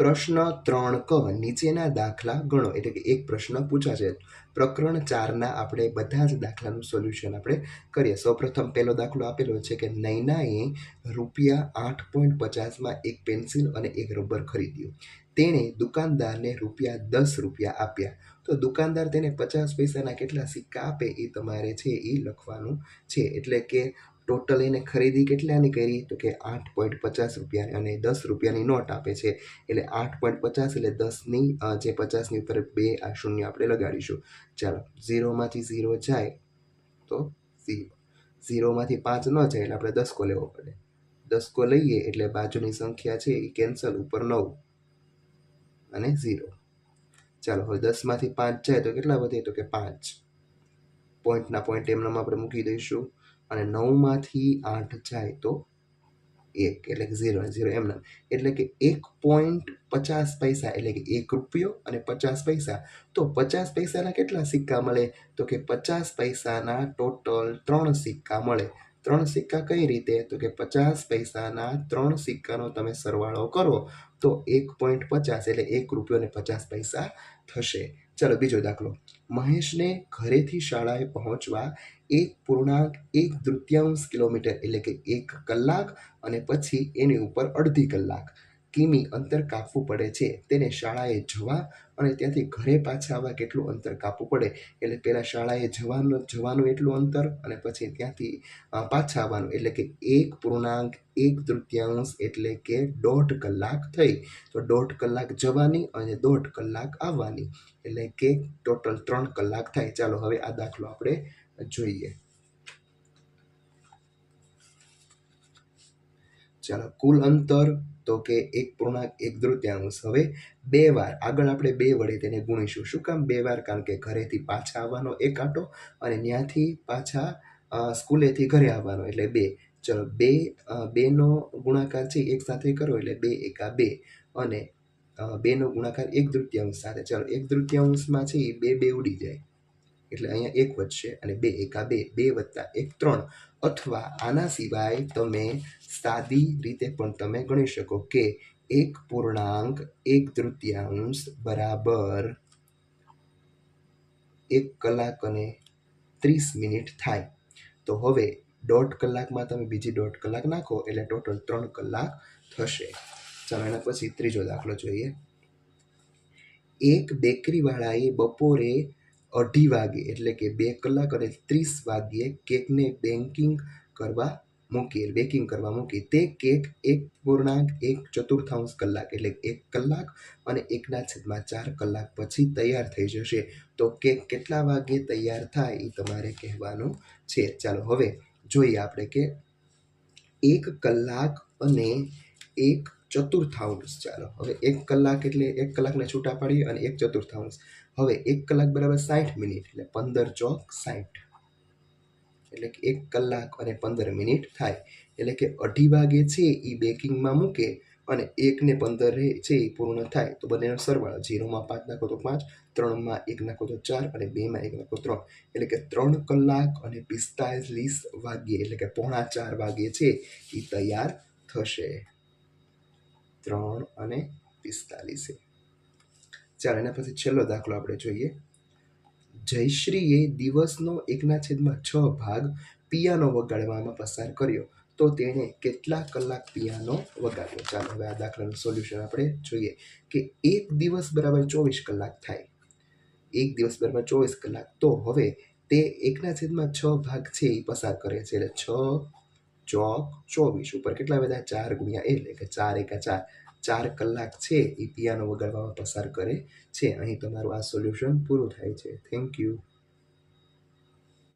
પ્રશ્ન ત્રણ ક, નીચેના દાખલા ગણો. એટલે કે એક પ્રશ્ન પૂછાશે. પ્રકરણ ચારના આપણે બધા જ દાખલાનું સોલ્યુશન આપણે કરીએ. સૌપ્રથમ પહેલો દાખલો આપેલો છે કે નૈનાએ રૂપિયા આઠ પોઈન્ટ પચાસમાં એક પેન્સિલ અને એક રબર ખરીદ્યું. તેણે દુકાનદારને રૂપિયા દસ રૂપિયા આપ્યા. તો દુકાનદાર તેને પચાસ પૈસાના કેટલા સિક્કા આપે એ તમારે છે એ લખવાનું છે. એટલે કે ટોટલ એને ખરીદી કેટલાની કરી? તો કે આઠ પોઈન્ટ પચાસ રૂપિયા અને દસ રૂપિયાની નોટ આપે છે. એટલે આઠ પોઈન્ટ પચાસ એટલે દસની જે પચાસની ઉપર બે આ શૂન્ય આપણે લગાડીશું. ચાલો, ઝીરોમાંથી ઝીરો જાય તો ઝીરો. ઝીરોમાંથી પાંચ ન જાય એટલે આપણે દસકો લેવો પડે. દસકો લઈએ એટલે બાજુની સંખ્યા છે એ કેન્સલ ઉપર નવ અને ઝીરો. ચાલો, હવે દસમાંથી પાંચ જાય તો કેટલા વધે? તો કે પાંચ. પોઈન્ટના પોઈન્ટ એમનામાં આપણે મૂકી દઈશું. અને નવમાંથી આઠ જાય તો એક, એટલે કે ઝીરો ઝીરો એમના એટલે કે એક પોઈન્ટ પચાસ પૈસા, એટલે કે એક રૂપિયો અને પચાસ પૈસા. તો પચાસ પૈસાના કેટલા સિક્કા મળે? તો કે પચાસ પૈસાના ટોટલ ત્રણ સિક્કા મળે. ત્રણ સિક્કા કઈ રીતે? તો કે પચાસ પૈસાના ત્રણ સિક્કાનો તમે સરવાળો કરો, તો એક પોઈન્ટ પચાસ, એટલે એક રૂપિયો અને પચાસ પૈસા થશે. ચાલો બીજો દાખલો. મહેશને ઘરેથી શાળાએ પહોંચવા એક પૂર્ણાંક એક તૃતીયાંશ કિલોમીટર એટલે કે એક કલાક અને પછી એની ઉપર અડધી કલાક. કિમી અંતર કાપવું પડે છે, તેને શાળાએ જવા અને ત્યાંથી ઘરે પાછા આવવા કેટલું અંતર કાપવું પડે? એટલે પહેલાં શાળાએ જવાનું જવાનું એટલું અંતર અને પછી ત્યાંથી પાછા આવવાનું. એટલે કે એક પૂર્ણાંક, એક તૃતીયાંશ એટલે કે દોઢ કલાક થઈ. તો દોઢ કલાક જવાની અને દોઢ કલાક આવવાની. એટલે કે ટોટલ ત્રણ કલાક થાય. ચાલો હવે આ દાખલો આપણે જોઈએ. ચાલો, કુલ અંતર તો કે એક પૂર્ણાંક, એક તૃતીયાંશ હવે બે વાર, આગળ આપણે બે વડે તેને ગુણીશું. શું કામ બે વાર? કારણ કે ઘરેથી પાછા આવવાનો એક આંટો અને ત્યાંથી પાછા સ્કૂલેથી ઘરે આવવાનો. એટલે બે. ચલો, બે બેનો ગુણાકાર છે એક સાથે કરો, એટલે બે એકા બે. અને બેનો ગુણાકાર એક તૃતીયાંશ સાથે. ચાલો, એક તૃતીયાંશમાં છે એ બે બે ઉડી જાય. એટલે અહીંયા એક વધશે અને બે, એકા બે બે વત્તા એક, ત્રણ. અથવા આના સિવાય તમે સાદી રીતે પણ તમે ગણી શકો કે એક પૂર્ણાંક, એક તૃતીયાંશ બરાબર એક કલાક અને ત્રીસ મિનિટ થાય. તો હવે દોઢ કલાકમાં તમે બીજી દોઢ કલાક નાખો એટલે ટોટલ ત્રણ કલાક થશે. ચાલો એના પછી ત્રીજો દાખલો જોઈએ. એક બેકરીવાળાએ બપોરે અઢી વાગે એટલે કે બે કલાક અને ત્રીસ વાગ્યે કેકને બેકિંગ કરવા મૂકી બેકિંગ કરવા મૂકી તે કેક એક પૂર્ણાંક, એક ચતુર્થાંશ કલાક એટલે એક કલાક અને એકના છેદમાં ચાર કલાક પછી તૈયાર થઈ જશે. તો કેક કેટલા વાગ્યે તૈયાર થાય એ તમારે કહેવાનું છે. ચાલો હવે જોઈએ આપણે કે એક કલાક અને એક ચતુર્થાંશ ચાલો. હવે એક કલાક એટલે એક કલાકને છૂટા પાડીએ અને એક ચતુર્થાંશ હવે એક કલાક બરાબર સાઠ મિનિટ એટલે પંદર ચોક સાઠ એટલે કે એક કલાક અને પંદર મિનિટ થાય. એટલે કે અઢી વાગે છે એ બેકિંગમાં મૂકે અને એકને પંદરે છે એ પૂર્ણ થાય. તો બંનેનો સરવાળો ઝીરોમાં પાંચ નાખો તો પાંચ, ત્રણમાં એક નાખો તો ચાર અને બેમાં એક નાખો ત્રણ. એટલે કે ત્રણ કલાક અને પિસ્તાલીસ વાગ્યે એટલે કે પોણા ચાર વાગ્યે છે એ તૈયાર થશે. ત્રણ અને પિસ્તાલીસે ચાલો, એના પછી છેલ્લો દાખલો આપણે જોઈએ. જયશ્રીએ દિવસનો એકના છેદમાં છ ભાગ પિયાનો વગાડવામાં પસાર કર્યો. તો તેણે કેટલા કલાક પિયાનો વગાડ્યો? ચાલો, હવે આ દાખલાનું સોલ્યુશન આપણે જોઈએ કે એક દિવસ બરાબર ચોવીસ કલાક થાય. એક દિવસ બરાબર ચોવીસ કલાક. તો હવે તે એકના છેદમાં છ ભાગ છે એ પસાર કરે છે. એટલે છ ચોક ચોવીસ ઉપર કેટલા બધા ચાર ગુણ્યા એટલે કે ચાર એકા ચાર. ચાર કલાક છે એ પિયાનો વગાડવામાં પસાર કરે છે. અહીં તમારું આ સોલ્યુશન પૂરું થાય છે. Thank you